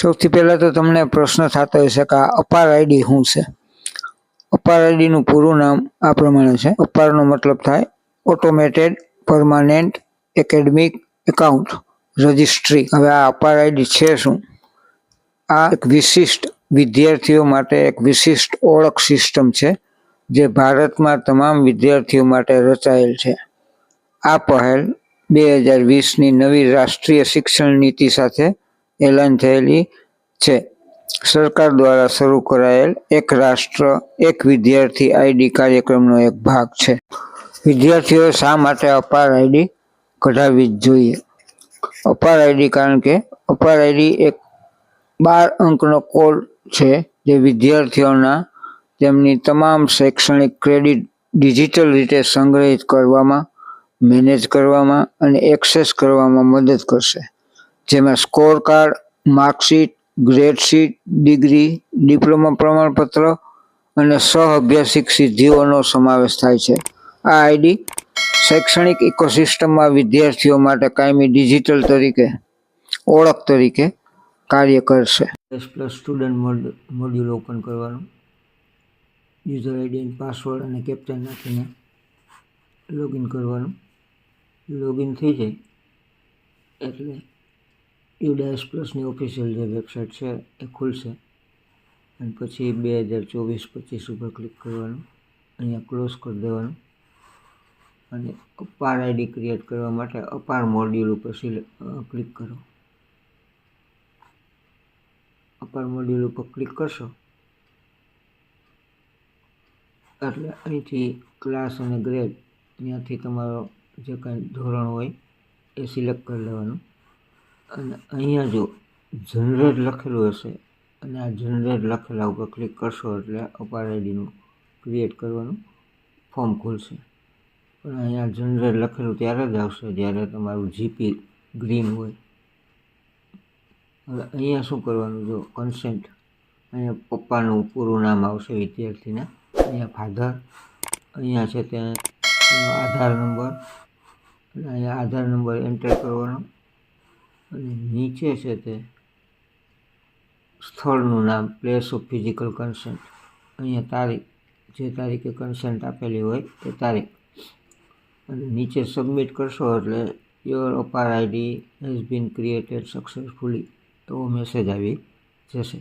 સૌથી પહેલાં તો તમને પ્રશ્ન થતો હશે કે આ અપાર આઈડી શું છે? અપાર આઈડીનું પૂરું નામ આ પ્રમાણે છે. અપારનો મતલબ થાય automated permanent academic account registry હવે આ અપાર આઈડી છે શું? આ એક વિશિષ્ટ વિદ્યાર્થીઓ માટે એક વિશિષ્ટ ઓળખ સિસ્ટમ છે જે ભારતમાં તમામ વિદ્યાર્થીઓ માટે રચાયેલ છે. આ પહેલ બે હજાર વીસની નવી રાષ્ટ્રીય શિક્ષણ નીતિ સાથે એલાન થયેલી છે. સરકાર દ્વારા શરૂ કરાયેલ એક રાષ્ટ્ર, એક વિદ્યાર્થી આઈડી કાર્યક્રમનો એક ભાગ છે. વિદ્યાર્થીઓએ શા માટે અપાર આઈડી કઢાવવી જ જોઈએ? અપાર આઈડી કારણ કે અપાર આઈડી એક બાર અંકનો કોડ છે જે વિદ્યાર્થીઓના તેમની તમામ શૈક્ષણિક ક્રેડિટ ડિજિટલ રીતે સંગ્રહિત કરવામાં, મેનેજ કરવામાં અને એક્સેસ કરવામાં મદદ કરશે. જેમાં score card marksheet grade sheet degree, diploma પ્રમાણપત્ર અને સહ અભ્યાસિક સિદ્ધિઓનો સમાવેશ થાય છે. આ આઈડી શૈક્ષણિક ઇકોસિસ્ટમમાં વિદ્યાર્થીઓ માટે કાયમી ડિજિટલ તરીકે, ઓળખ તરીકે કાર્ય કરશે. S plus student module open કરવાનું. યુઝર આઈડી પાસવર્ડ અને કેપ્ચર નાખીને લોગિન કરવાનું. લોગિન થઈ જાય. એટલે યુડાએસ પ્લસની ઓફિશિયલ જે વેબસાઇટ છે એ ખુલશે. અને પછી બે હજાર ચોવીસ પચીસ ઉપર ક્લિક કરવાનું. અહીંયા ક્લોઝ કરી દેવાનું. અને અપાર આઈડી ક્રિએટ કરવા માટે અપાર મોડ્યુલ ઉપર ક્લિક કરો. અપાર મોડ્યુલ ઉપર ક્લિક કરશો. એટલે અહીંથી ક્લાસ અને ગ્રેડ, ત્યાંથી તમારો જે કાંઈ ધોરણ હોય એ સિલેક્ટ કરી લેવાનું. અને અહીંયા જો જનરેટ લખેલું હશે, અને આ જનરેટ લખેલા ઉપર ક્લિક કરશો એટલે અપાર આઈડીનું ક્રિએટ કરવાનું ફોર્મ ખુલશે. પણ અહીંયા જનરેટ લખેલું ત્યારે જ આવશે જ્યારે તમારું જીપી ગ્રીન હોય. હવે અહીંયા શું કરવાનું જો કન્સેન્ટ અહીંયા પપ્પાનું પૂરું નામ આવશે વિદ્યાર્થીના. અહીંયા ફાધર અહીંયા છે ત્યાં આધાર નંબર અને અહીંયા આધાર નંબર એન્ટર કરવાનો. અને નીચે છે તે સ્થળનું નામ પ્લેસ ઓફ ફિઝિકલ કન્સન્ટ અહીંયા તારીખ, જે તારીખે કન્સેન્ટ આપેલી હોય તે તારીખ. અને નીચે સબમિટ કરશો એટલે your APAAR ID has been created successfully તો મેસેજ આવી જશે.